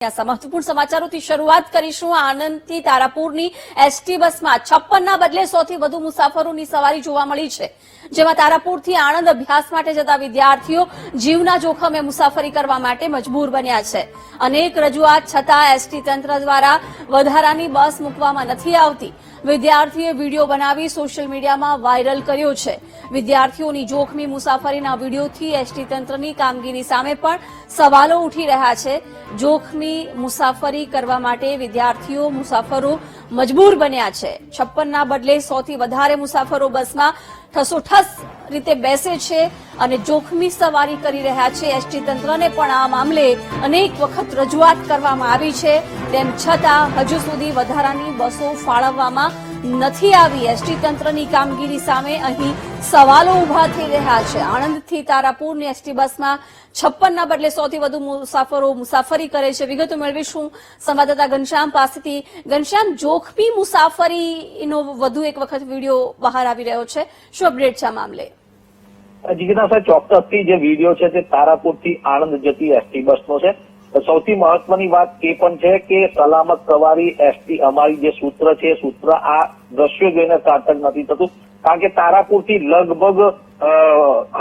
મહત્વપૂર્ણ સમાચારોથી શરૂઆત કરીશું. આનંદથી તારાપુરની એસટી બસમાં છપ્પનના બદલે સૌથી વધુ મુસાફરોની સવારી જોવા મળી છે. જેમાં તારાપુરથી આણંદ અભ્યાસ માટે જતા વિદ્યાર્થીઓ જીવના જોખમે મુસાફરી કરવા માટે મજબૂર બન્યા છે. અનેક રજૂઆત છતાં એસટી તંત્ર દ્વારા વધારાની બસ મૂકવામાં નથી આવતી. વિદ્યાર્થીએ વીડિયો બનાવી સોશિયલ મીડિયામાં વાયરલ કર્યો છે. વિદ્યાર્થીઓની જોખમી મુસાફરીના વિડીયોથી એસટી તંત્રની કામગીરી સામે પણ સવાલો ઉઠી રહ્યા છે. જોખમી મુસાફરી કરવા માટે વિદ્યાર્થીઓ મુસાફરો મજબૂર બન્યા છે. છપ્પનના બદલે સૌથી વધારે મુસાફરો બસમાં ઠસોઠસ રીતે બેસે છે અને જોખમી સવારી કરી રહ્યા છે. એસટી તંત્રને પણ આ મામલે અનેક વખત રજૂઆત કરવામાં આવી છે. તેમ છતાં હજુ સુધી વધારાની બસો ફાળવવામાં નથી આવી. એસટી તંત્રની કામગીરી સામે અહીં સવાલો ઊભા થઈ રહ્યા છે. આણંદથી તારાપુરની એસટી બસમાં છપ્પનના બદલે સૌથી વધુ મુસાફરો મુસાફરી કરે છે. વિગતો મેળવીશું સંવાદદાતા ઘનશ્યામ પાસેથી. ઘનશ્યામ, જોખમી મુસાફરીનો વધુ એક વખત વીડિયો બહાર આવી રહ્યો છે. શું અપડેટ છે આ મામલે? જિજ્ઞાસા ચોક્કસથી જે વીડિયો છે તે તારાપુરથી આણંદ જતી એસટી બસનો છે. સૌથી મહત્વની વાત એ પણ છે કે સલામત સવારી એસટી અમારી જે સૂત્ર છે સૂત્ર આ દ્રશ્યો જોઈને સાર્થક નથી થતું. કારણ કે તારાપુરથી લગભગ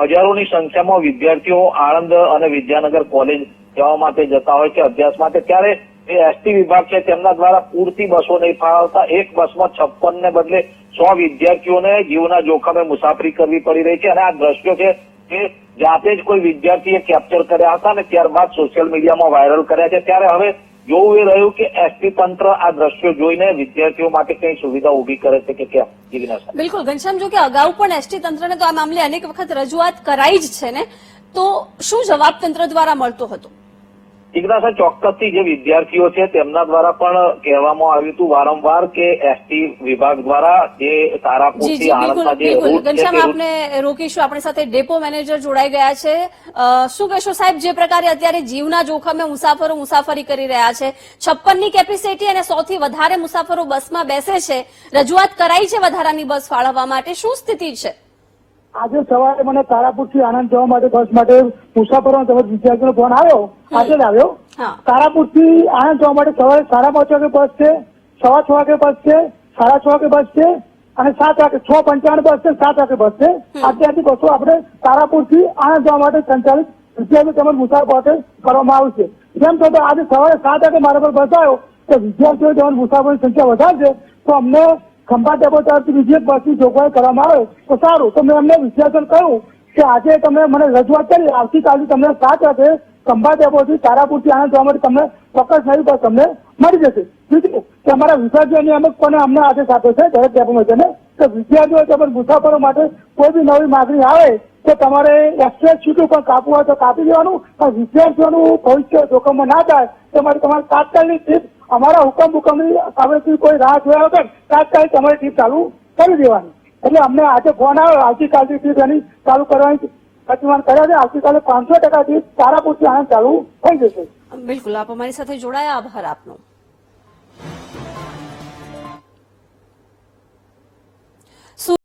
હજારોની સંખ્યામાં વિદ્યાર્થીઓ આણંદ અને વિદ્યાનગર કોલેજ જવા માટે જતા હોય છે અભ્યાસ માટે. ત્યારે જે એસટી વિભાગ છે, તેમના દ્વારા પૂરતી બસો નહીં ફાળવતા એક બસમાં છપ્પન ને બદલે સો વિદ્યાર્થીઓને જીવના જોખમે મુસાફરી કરવી પડી રહી છે. અને આ દ્રશ્યો છે, એ જાતે જ કોઈ વિદ્યાર્થીએ કેપ્ચર કર્યા હતા અને ત્યારબાદ સોશિયલ મીડિયામાં વાયરલ કર્યા છે, ત્યારે હવે જોવું એ રહ્યું કે એસટી તંત્ર આ દ્રશ્યો જોઈને વિદ્યાર્થીઓ માટે કઈ સુવિધા ઊભી કરે છે કે કેમ? જિજ્ઞાસા બિલકુલ. ઘનશ્યામ, જો કે અગાઉ પણ એસટી તંત્રને તો આ મામલે અનેક વખત રજૂઆત કરાઈ જ છે ને? તો શું જવાબ તંત્ર દ્વારા મળતો હતો? જિજ્ઞાસા ચોક્કસથી જે વિદ્યાર્થીઓ છે તેમના દ્વારા પણ કહેવામાં આવ્યું હતું વારંવાર કે એસટી વિભાગ દ્વારા જે તારાપુરથી આણંદના જે ઘનશ્યામ આપને રોકીશું. આપણી સાથે ડેપો મેનેજર જોડાઈ ગયા છે. શું કહેશો સાહેબ? જે પ્રકારે અત્યારે જીવના જોખમે મુસાફરો મુસાફરી કરી રહ્યા છે. છપ્પનની કેપેસિટી અને સૌથી વધારે મુસાફરો બસમાં બેસે છે. રજૂઆત કરાઈ છે વધારાની બસ ફાળવવા માટે. શું સ્થિતિ છે? આજે સવારે મને તારાપુરથી આણંદ જવા માટે બસ માટે મુસાફરો તેમજ વિદ્યાર્થીઓનો ફોન આવ્યો. આજે જ આવ્યો. તારાપુરથી આણંદ જવા માટે સવારે સાડા પાંચ વાગે બસ છે સવા છ વાગે બસ છે સાડા છ વાગે બસ છે અને સાત વાગે છ પંચાવન બસ છે સાત વાગે બસ છે. અત્યારથી બસો આપણે તારાપુરથી આણંદ જવા માટે સંચાલિત વિદ્યાર્થીઓ તેમજ મુસાફરો માટે કરવામાં આવશે જેમ છતાં આજે સવારે સાત વાગે મારા પર બસ આવ્યો તો વિદ્યાર્થીઓ તેમજ મુસાફરોની સંખ્યા વધારશે તો અમને ખંભા ડેપો તરફથી બીજી બસની જોગવાઈ કરવામાં આવે તો સારું. તો મેં અમને વિશ્લેષણ કહ્યું કે આજે તમે મને રજૂઆત કરી. આવતીકાલે તમને સાત વાગે ખંભા ડેપોથી તારાપુરથી આણંદ જવા માટે તમને ચોક્કસ નવી બસ તમને મળી જશે. કે અમારા વિદ્યાર્થીઓની અમુક પણ અમને આદેશ આપ્યો છે દરેક ડેપોમાં કે વિદ્યાર્થીઓ તેમજ મુસાફરો માટે કોઈ બી નવી માગણી આવે તો તમારે એક્સપ્રેસ સીટો પણ કાપવું હોય તો કાપી દેવાનું પણ વિદ્યાર્થીઓનું ભવિષ્ય જોખમમાં ના થાય તે માટે તમારે તાત્કાલિક અમારા હુકમ હુકમની બાબતની કોઈ રાહ જોયા વગર તાત્કાલિક તમારી ટ્રીપ ચાલુ કરી દેવાની. એટલે અમને આજે ફોન આવ્યો, આવતીકાલથી ટ્રીપ એની ચાલુ કરવાની પ્રતિમાન કર્યા છે. આવતીકાલે પાંચસો ટકા ટ્રીપ તારાપુરથી આનંદ ચાલુ થઈ જશે. બિલકુલ. આપ અમારી સાથે જોડાયા. આભાર આપનો.